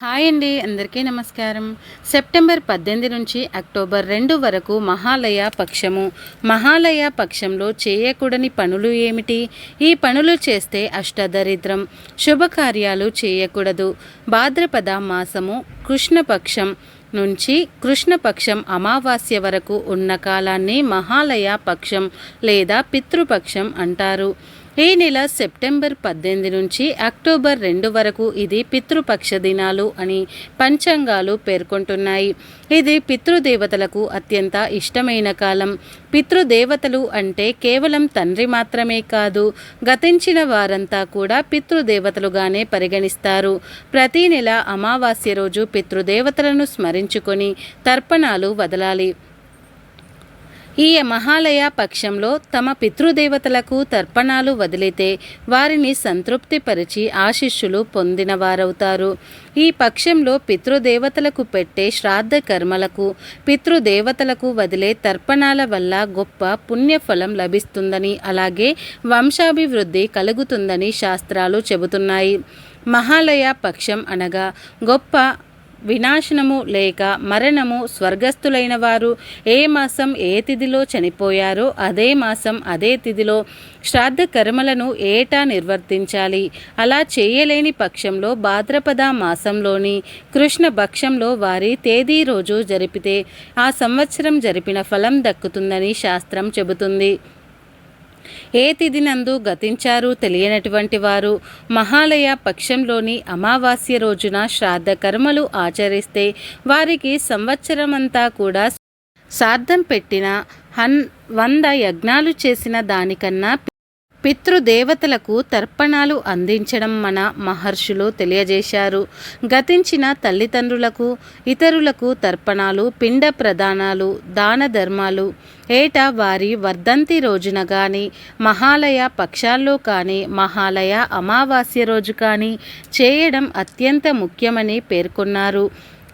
Hi అండి అందరికీ నమస్కారం. సెప్టెంబర్ పద్దెనిమిది నుంచి అక్టోబర్ రెండు వరకు మహాలయ పక్షము. మహాలయ పక్షంలో చేయకూడని పనులు ఏమిటి? ఈ పనులు చేస్తే అష్టదరిద్రం శుభకార్యాలు చేయకూడదు. భాద్రపద మాసము కృష్ణపక్షం నుంచి కృష్ణపక్షం అమావాస్య వరకు ఉన్న కాలాన్ని మహాలయ పక్షం లేదా పితృపక్షం అంటారు. ఈ నెల సెప్టెంబర్ పద్దెనిమిది నుంచి అక్టోబర్ రెండు వరకు ఇది పితృపక్ష దినాలు అని పంచాంగాలు పేర్కొంటున్నాయి. ఇది పితృదేవతలకు అత్యంత ఇష్టమైన కాలం. పితృదేవతలు అంటే కేవలం తండ్రి మాత్రమే కాదు గతించిన వారంతా కూడా పితృదేవతలుగానే పరిగణిస్తారు. ప్రతి నెల అమావాస్య రోజు పితృదేవతలను స్మరించుకొని తర్పణాలు వదలాలి. ఈ మహాలయ పక్షంలో తమ పితృదేవతలకు తర్పణాలు వదిలితే వారిని సంతృప్తిపరిచి ఆశిష్యులు పొందిన వారవుతారు ఈ పక్షంలో పితృదేవతలకు పెట్టే శ్రాద్ధ కర్మలకు పితృదేవతలకు వదిలే తర్పణాల వల్ల గొప్ప పుణ్యఫలం లభిస్తుందని అలాగే వంశాభివృద్ధి కలుగుతుందని శాస్త్రాలు చెబుతున్నాయి. మహాలయ పక్షం అనగా గొప్ప వినాశనము లేక మరణము స్వర్గస్థులైన వారు ఏ మాసం ఏ తిథిలో చనిపోయారో అదే మాసం అదే తిథిలో శ్రాద్ధ కర్మలను ఏటా నిర్వర్తించాలి. అలా చేయలేని పక్షంలో భాద్రపద మాసంలోని కృష్ణ పక్షంలో వారి తేదీ రోజు జరిపితే ఆ సంవత్సరం జరిపిన ఫలం దక్కుతుందని శాస్త్రం చెబుతుంది. ఏ తిథినందు గతించారు తెలియనటువంటి వారు? మహాలయ పక్షంలోని అమావాస్య రోజున శ్రాద్ధ కర్మలు ఆచరిస్తే వారికి సంవత్సరమంతా కూడా సార్థం పెట్టిన హన్ వంద యజ్ఞాలు చేసిన దానికన్నా పితృదేవతలకు తర్పణాలు అందించడం మన మహర్షులు తెలియజేశారు. గతించిన తల్లిదండ్రులకు ఇతరులకు తర్పణాలు పిండ ప్రదానాలు దాన ధర్మాలు ఏటా వారి వర్ధంతి రోజున కానీ మహాలయ పక్షాల్లో కానీ మహాలయ అమావాస్య రోజు కానీ చేయడం అత్యంత ముఖ్యమని పేర్కొన్నారు.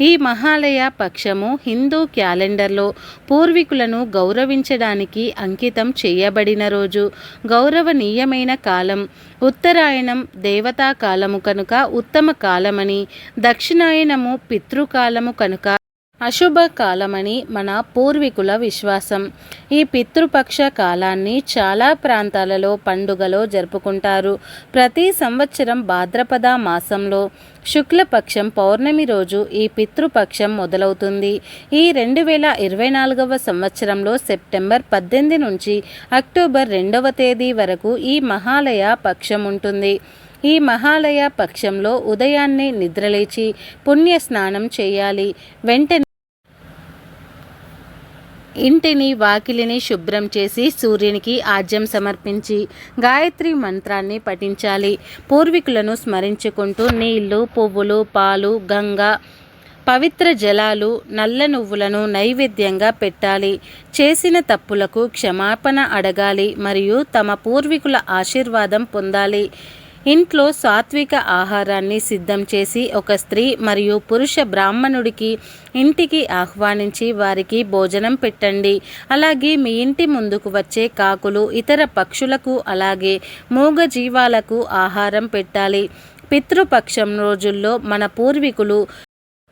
ఈ మహాలయ పక్షము హిందూ క్యాలెండర్లో పూర్వీకులను గౌరవించడానికి అంకితం చేయబడిన రోజు. గౌరవనీయమైన కాలం. ఉత్తరాయణం దేవతా కాలము కనుక ఉత్తమ కాలమని దక్షిణాయనము పితృకాలము కనుక అశుభ కాలమని మన పూర్వీకుల విశ్వాసం. ఈ పితృపక్ష కాలాన్ని చాలా ప్రాంతాలలో పండుగలో జరుపుకుంటారు. ప్రతి సంవత్సరం భాద్రపద మాసంలో శుక్లపక్షం పౌర్ణమి రోజు ఈ పితృపక్షం మొదలవుతుంది. ఈ రెండు వేల ఇరవై నాలుగవ సంవత్సరంలో సెప్టెంబర్ పద్దెనిమిది నుంచి అక్టోబర్ రెండవ తేదీ వరకు ఈ మహాలయ పక్షం ఉంటుంది. ఈ మహాలయ పక్షంలో ఉదయాన్నే నిద్రలేచి పుణ్య స్నానం చేయాలి. వెంటనే ఇంటిని వాకిలిని శుభ్రం చేసి సూర్యునికి ఆజ్యం సమర్పించి గాయత్రి మంత్రాన్ని పఠించాలి. పూర్వీకులను స్మరించుకుంటూ నీళ్ళు పువ్వులు పాలు గంగ పవిత్ర జలాలు నల్ల నువ్వులను నైవేద్యంగా పెట్టాలి. చేసిన తప్పులకు క్షమాపణ అడగాలి మరియు తమ పూర్వీకుల ఆశీర్వాదం పొందాలి. ఇంట్లో సాత్విక ఆహారాన్ని సిద్ధం చేసి ఒక స్త్రీ మరియు పురుష బ్రాహ్మణుడికి ఇంటికి ఆహ్వానించి వారికి భోజనం పెట్టండి. అలాగే మీ ఇంటి ముందుకు వచ్చే కాకులు ఇతర పక్షులకు అలాగే మూగ జీవాలకు ఆహారం పెట్టాలి. పితృపక్షం రోజుల్లో మన పూర్వీకులు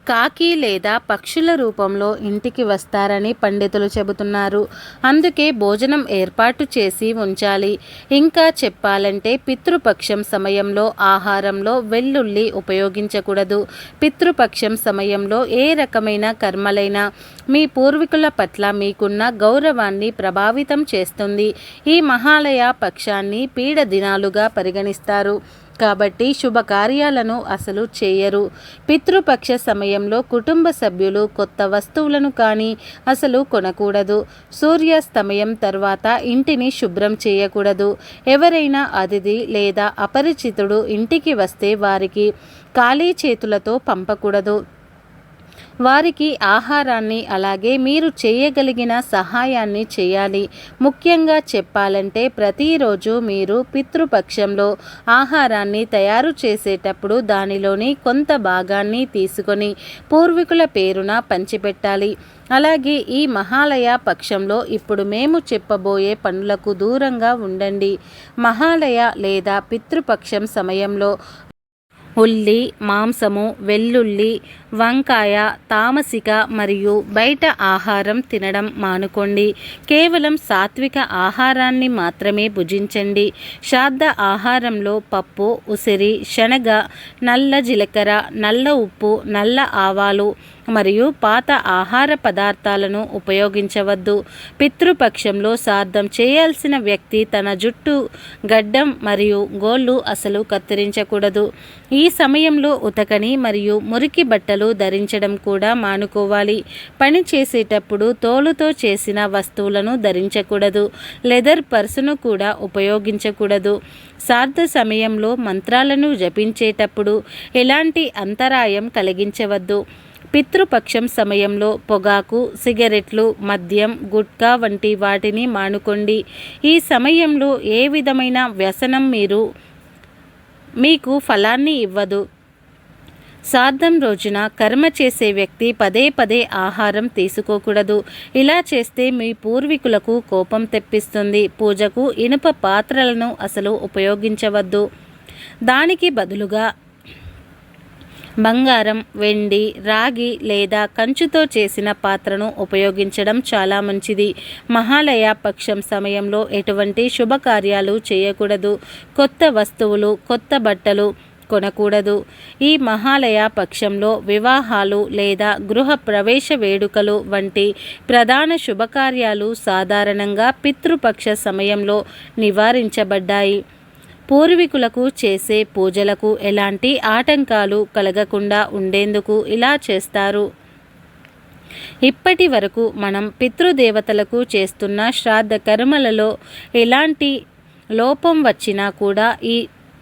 కాకి లేదా పక్షుల రూపంలో ఇంటికి వస్తారని పండితులు చెబుతున్నారు. అందుకే భోజనం ఏర్పాటు చేసి ఉంచాలి. ఇంకా చెప్పాలంటే పితృపక్షం సమయంలో ఆహారంలో వెల్లుల్లి ఉపయోగించకూడదు. పితృపక్షం సమయంలో ఏ రకమైన కర్మలైనా మీ పూర్వీకుల పట్ల మీకున్న గౌరవాన్ని ప్రభావితం చేస్తుంది. ఈ మహాలయ పక్షాన్ని పీడ దినాలుగా పరిగణిస్తారు. కాబట్టి శుభకార్యాలను అసలు చేయరు. పితృపక్ష సమయంలో కుటుంబ సభ్యులు కొత్త వస్తువులను కానీ అసలు కొనకూడదు. సూర్యాస్తమయం తర్వాత ఇంటిని శుభ్రం చేయకూడదు. ఎవరైనా అతిథి లేదా అపరిచితుడు ఇంటికి వస్తే వారికి ఖాళీ చేతులతో పంపకూడదు. వారికి ఆహారాన్ని అలాగే మీరు చేయగలిగిన సహాయాన్ని చేయాలి. ముఖ్యంగా చెప్పాలంటే ప్రతిరోజు మీరు పితృపక్షంలో ఆహారాన్ని తయారు చేసేటప్పుడు దానిలోని కొంత భాగాన్ని తీసుకొని పూర్వీకుల పేరున పంచిపెట్టాలి. అలాగే ఈ మహాలయ పక్షంలో ఇప్పుడు మేము చెప్పబోయే పనులకు దూరంగా ఉండండి. మహాలయ లేదా పితృపక్షం సమయంలో ఉల్లి మాంసము వెల్లుల్లి వంకాయ తామసిక మరియు బయట ఆహారం తినడం మానుకోండి. కేవలం సాత్విక ఆహారాన్ని మాత్రమే భుజించండి. శ్రాద్ధ ఆహారంలో పప్పు ఉసిరి శనగ నల్ల జీలకర్ర నల్ల ఉప్పు నల్ల ఆవాలు మరియు పాత ఆహార పదార్థాలను ఉపయోగించవద్దు. పితృపక్షంలో సార్థం చేయాల్సిన వ్యక్తి తన జుట్టు గడ్డం మరియు గోళ్ళు అసలు కత్తిరించకూడదు. ఈ సమయంలో ఉతకని మరియు మురికి బట్టలు ధరించడం కూడా మానుకోవాలి. పని చేసేటప్పుడు తోలుతో చేసిన వస్తువులను ధరించకూడదు. లెదర్ పర్సును కూడా ఉపయోగించకూడదు. సార్థ సమయంలో మంత్రాలను జపించేటప్పుడు ఎలాంటి అంతరాయం కలిగించవద్దు. పితృపక్షం సమయంలో పొగాకు సిగరెట్లు మద్యం గుట్కా వంటి వాటిని మానుకోండి. ఈ సమయంలో ఏ విధమైన వ్యసనం మీరు మీకు ఫలాన్ని ఇవ్వదు. సార్థం రోజున కర్మ చేసే వ్యక్తి పదే పదే ఆహారం తీసుకోకూడదు. ఇలా చేస్తే మీ పూర్వీకులకు కోపం తెప్పిస్తుంది. పూజకు ఇనుప పాత్రలను అసలు ఉపయోగించవద్దు. దానికి బదులుగా బంగారం వెండి రాగి లేదా కంచుతో చేసిన పాత్రను ఉపయోగించడం చాలా మంచిది. మహాలయ పక్షం సమయంలో ఎటువంటి శుభకార్యాలు చేయకూడదు. కొత్త వస్తువులు కొత్త బట్టలు కొనకూడదు. ఈ మహాలయ పక్షంలో వివాహాలు లేదా గృహ ప్రవేశ వేడుకలు వంటి ప్రధాన శుభకార్యాలు సాధారణంగా పితృపక్ష సమయంలో నివారించబడ్డాయి. పూర్వీకులకు చేసే పూజలకు ఎలాంటి ఆటంకాలు కలగకుండా ఉండేందుకు ఇలా చేస్తారు. ఇప్పటి వరకు మనం పితృదేవతలకు చేస్తున్న శ్రాద్ధ కర్మలలో ఎలాంటి లోపం వచ్చినా కూడా ఈ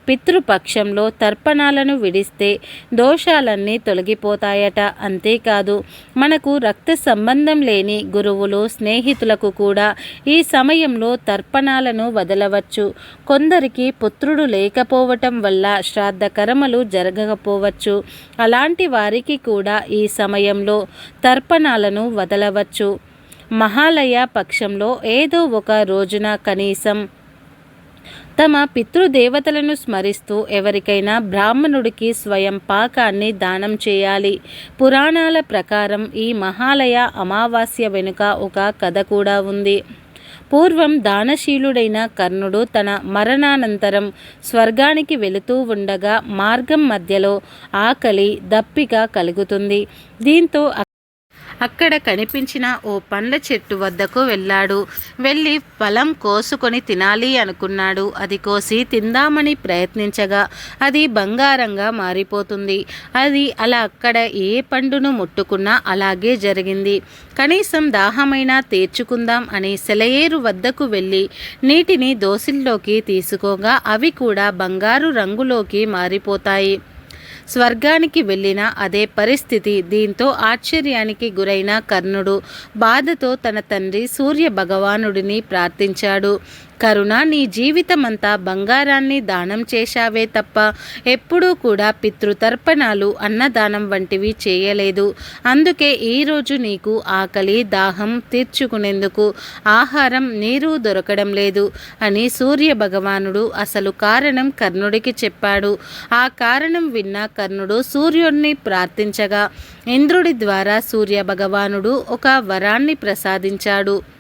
పితృపక్షంలో తర్పణాలను విడిస్తే దోషాలన్నీ తొలగిపోతాయట. అంతేకాదు మనకు రక్త సంబంధం లేని గురువులు స్నేహితులకు కూడా ఈ సమయంలో తర్పణాలను వదలవచ్చు. కొందరికి పుత్రుడు లేకపోవటం వల్ల శ్రాద్ధ కర్మలు జరగకపోవచ్చు. అలాంటి వారికి కూడా ఈ సమయంలో తర్పణాలను వదలవచ్చు. మహాలయ పక్షంలో ఏదో ఒక రోజున కనీసం తమ పితృదేవతలను స్మరిస్తూ ఎవరికైనా బ్రాహ్మణుడికి స్వయం పాకాన్ని దానం చేయాలి. పురాణాల ప్రకారం ఈ మహాలయ అమావాస్య వెనుక ఒక కథ కూడా ఉంది. పూర్వం దానశీలుడైన కర్ణుడు తన మరణానంతరం స్వర్గానికి వెళుతూ ఉండగా మార్గం మధ్యలో ఆకలి దప్పిక కలుగుతుంది. దీంతో అక్కడ కనిపించిన ఓ పండ్ల చెట్టు వద్దకు వెళ్ళాడు. వెళ్ళి ఫలం కోసుకొని తినాలి అనుకున్నాడు. అది కోసి తిందామని ప్రయత్నించగా అది బంగారంగా మారిపోతుంది. అది అలా అక్కడ ఏ పండును ముట్టుకున్నా అలాగే జరిగింది. కనీసం దాహమైనా తీర్చుకుందాం అని సెలయేరు వద్దకు వెళ్ళి నీటిని దోసిల్లోకి తీసుకోగా అవి కూడా బంగారు రంగులోకి మారిపోతాయి. స్వర్గానికి వెళ్ళిన అదే పరిస్థితి. దీంతో ఆశ్చర్యానికి గురైన కర్ణుడు బాధతో తన తండ్రి సూర్య భగవానుడిని ప్రార్థించాడు. కరుణ నీ జీవితమంతా బంగారాన్ని దానం చేశావే తప్ప ఎప్పుడూ కూడా పితృతర్పణాలు అన్నదానం వంటివి చేయలేదు. అందుకే ఈరోజు నీకు ఆకలి దాహం తీర్చుకునేందుకు ఆహారం నీరు దొరకడం లేదు అని సూర్య భగవానుడు అసలు కారణం కర్ణుడికి చెప్పాడు. ఆ కారణం విన్న కర్ణుడు సూర్యుడిని ప్రార్థించగా ఇంద్రుడి ద్వారా సూర్య భగవానుడు ఒక వరాన్ని ప్రసాదించాడు.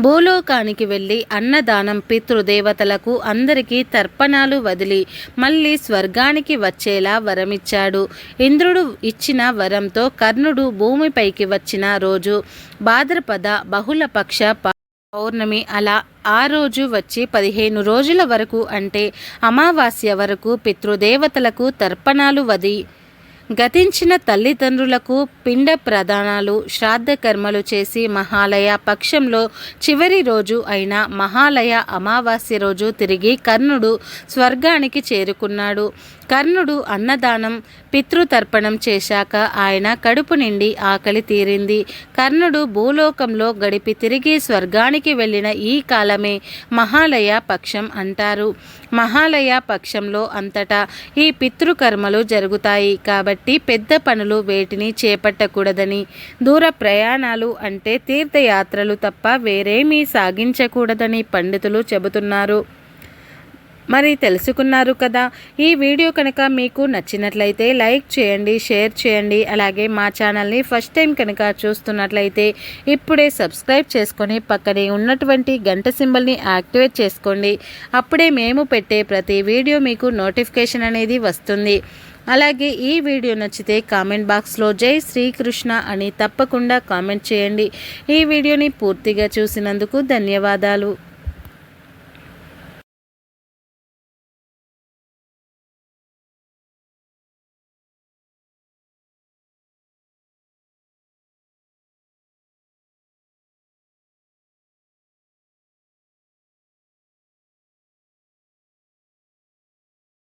భూలోకానికి వెళ్ళి అన్నదానం పితృదేవతలకు అందరికీ తర్పణాలు వదిలి మళ్ళీ స్వర్గానికి వచ్చేలా వరమిచ్చాడు. ఇంద్రుడు ఇచ్చిన వరంతో కర్ణుడు భూమిపైకి వచ్చిన రోజు భాద్రపద బహుళపక్ష పౌర్ణమి అలా ఆ రోజు వచ్చి పదిహేను రోజుల వరకు అంటే అమావాస్య వరకు పితృదేవతలకు తర్పణాలు వది గతించిన తల్లిదండ్రులకు పిండ ప్రదానాలు శ్రాద్ధ కర్మలు చేసి మహాలయ పక్షంలో చివరి రోజు అయిన మహాలయ అమావాస్య రోజు తిరిగి కర్ణుడు స్వర్గానికి చేరుకున్నాడు. కర్ణుడు అన్నదానం పితృతర్పణం చేశాక ఆయన కడుపు నిండి ఆకలి తీరింది. కర్ణుడు భూలోకంలో గడిపి తిరిగి స్వర్గానికి వెళ్ళిన ఈ కాలమే మహాలయ పక్షం అంటారు. మహాలయ పక్షంలో అంతటా ఈ పితృకర్మలు జరుగుతాయి. కాబట్టి పెద్ద పనులు వేటిని చేపట్టకూడదని దూర ప్రయాణాలు అంటే తీర్థయాత్రలు తప్ప వేరేమీ సాగించకూడదని పండితులు చెబుతున్నారు. మరి తెలుసుకున్నారు కదా. ఈ వీడియో కనుక మీకు నచ్చినట్లయితే లైక్ చేయండి షేర్ చేయండి. అలాగే మా ఛానల్ని ఫస్ట్ టైం కనుక చూస్తున్నట్లయితే ఇప్పుడే సబ్స్క్రైబ్ చేసుకొని పక్కనే ఉన్నటువంటి గంట సింబల్ని యాక్టివేట్ చేసుకోండి. అప్పుడే మేము పెట్టే ప్రతి వీడియో మీకు నోటిఫికేషన్ అనేది వస్తుంది. అలాగే ఈ వీడియో నచ్చితే కామెంట్ బాక్స్లో జై శ్రీకృష్ణ అని తప్పకుండా కామెంట్ చేయండి. ఈ వీడియోని పూర్తిగా చూసినందుకు ధన్యవాదాలు.